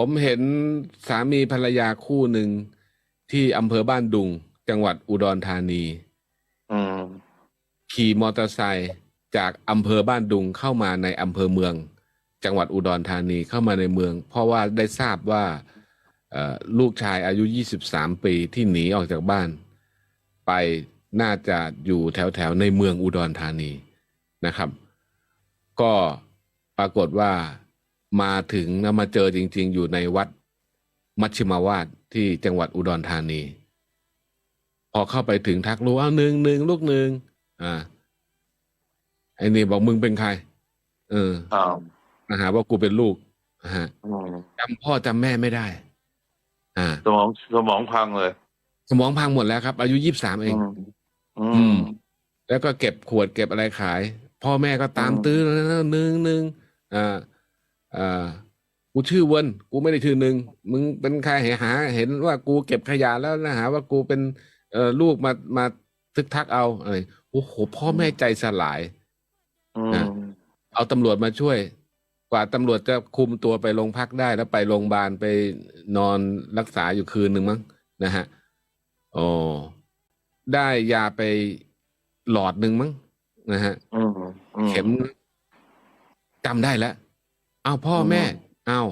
ผมเห็นสามีภรรยาคู่หนึ่งที่อำเภอบ้านดุง จังหวัดอุดรธานีอืมขี่มอเตอร์ไซค์จากอำเภอบ้านดุงเข้ามาในอำเภอเมือง จังหวัดอุดรธานีเข้ามาในเมือง เพราะว่าได้ทราบว่าเอ่อลูกชายอายุ 23 ปีที่หนีออกจากบ้าน ไปน่าจะอยู่แถวแถวๆในเมืองอุดรธานีนะครับ ก็ปรากฏว่า มาถึงแล้วมาเจอจริง ๆ อยู่ในวัดมัชชิมาวาดที่จังหวัดอุดรธานี พอเข้าไปถึงทักรู้เอาหนึ่งหนึ่งลูกหนึ่งอ่าไอ้นี่บอกมึงเป็นใคร เอออ้าวมาหาว่ากูเป็นลูกนะฮะอืมจำพ่อจำแม่ไม่ได้ อ่า สมองสมองพังเลย สมองพังหมดแล้วครับ อายุยี่สิบสามเอง อืมอือืมมแล้วก็เก็บขวดเก็บอะไรขาย พ่อแม่ก็ตามอืมตื้อแล้วหนึ่งหนึ่งอ่า อ่ากูชื่อเวนกูไม่ได้ชื่อหนึ่งมึงเป็นใครหหา เห็นว่ากูเก็บขยะแล้วนะหา ว่ากูเป็นเอ่อลูกมามาทึกทักเอาอะไรโอ้โหพ่อแม่ใจสลายอือะมเอาตำรวจมาช่วย กว่าตำรวจจะคุมตัวไปโรงพักได้แล้วไปโรงพยาบาลไปนอนรักษาอยู่คืนหนึ่งมั้งนะฮะโอ้ได้ยาไปหลอดหนึ่งมั้งนะฮะอืมอืมเข็มจำได้แล้ว เอาพ่ออืมแม่ เอา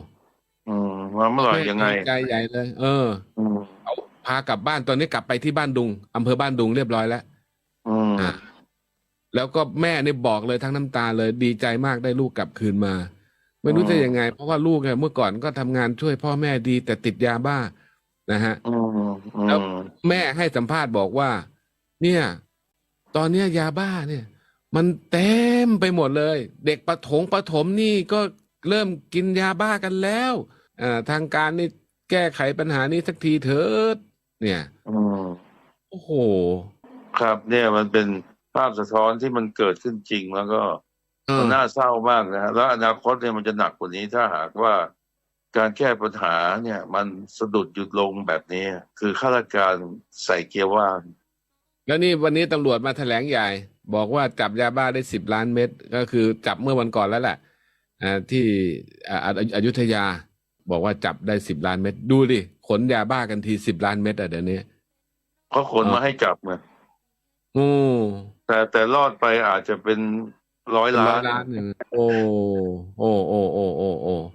อืมมาเมื่อไหร่แม่ยังไงดีใจใหญ่เลย เออ อืมเอาพากลับบ้านตอนนี้กลับไปที่บ้านดุงอำเภอบ้านดุงเรียบร้อยแล้วอืมอะแล้วก็แม่เนี่ยบอกเลยทั้งน้ำตาเลยดีใจมากได้ลูกกลับคืนมา ไม่รู้จะยังไง เพราะว่าลูกเนี่ยเมื่อก่อนก็ทำงานช่วยพ่อแม่ดีแต่ติดยาบ้านะฮะ อืมอืแล้วมแม่ให้สัมภาษณ์บอกว่า เนี่ย ตอนเนี้ยยาบ้าเนี่ย มันเต็มไปหมดเลย เด็กประถงประถมนี่ก็ เริ่มกินยาบ้ากันแล้วอ่าทางการนี่แก้ไขปัญหานี้สักทีเถิด เนี่ยอืมโอ้โห ครับ เนี่ยมันเป็นภาพสะท้อนที่มันเกิดขึ้นจริงแล้วก็เอมัอนน่าเศร้ามากนะฮะแล้วอนาคตเนี่ยมันจะหนักกว่านี้ถ้าหากว่าการแก้ปัญหาเนี่ย มันสะดุดหยุดลงแบบนี้ คือข้าราชการใส่เกียร์ว่าง แล้วนี่วันนี้ตำรวจมาแถลงใหญ่ บอกว่าจับยาบ้าได้สิบล้านเม็ดก็คือจับเมื่อวันก่อนแล้วแหละอ่า ที่อ่าออยุธยาบอกว่าจับได้สิบล้านเม็ดดูดิขนยาบ้ากันทีสิบล้านเม็ดอะเดี๋ยวนี้เขาขนมาให้จับไงโอ้แต่แต่รอดไปอาจจะเป็นร้อยเป็นร้ล้าอยนล้านหนึ่งโอ้โอ้โอ้โอ้โอ้โอ้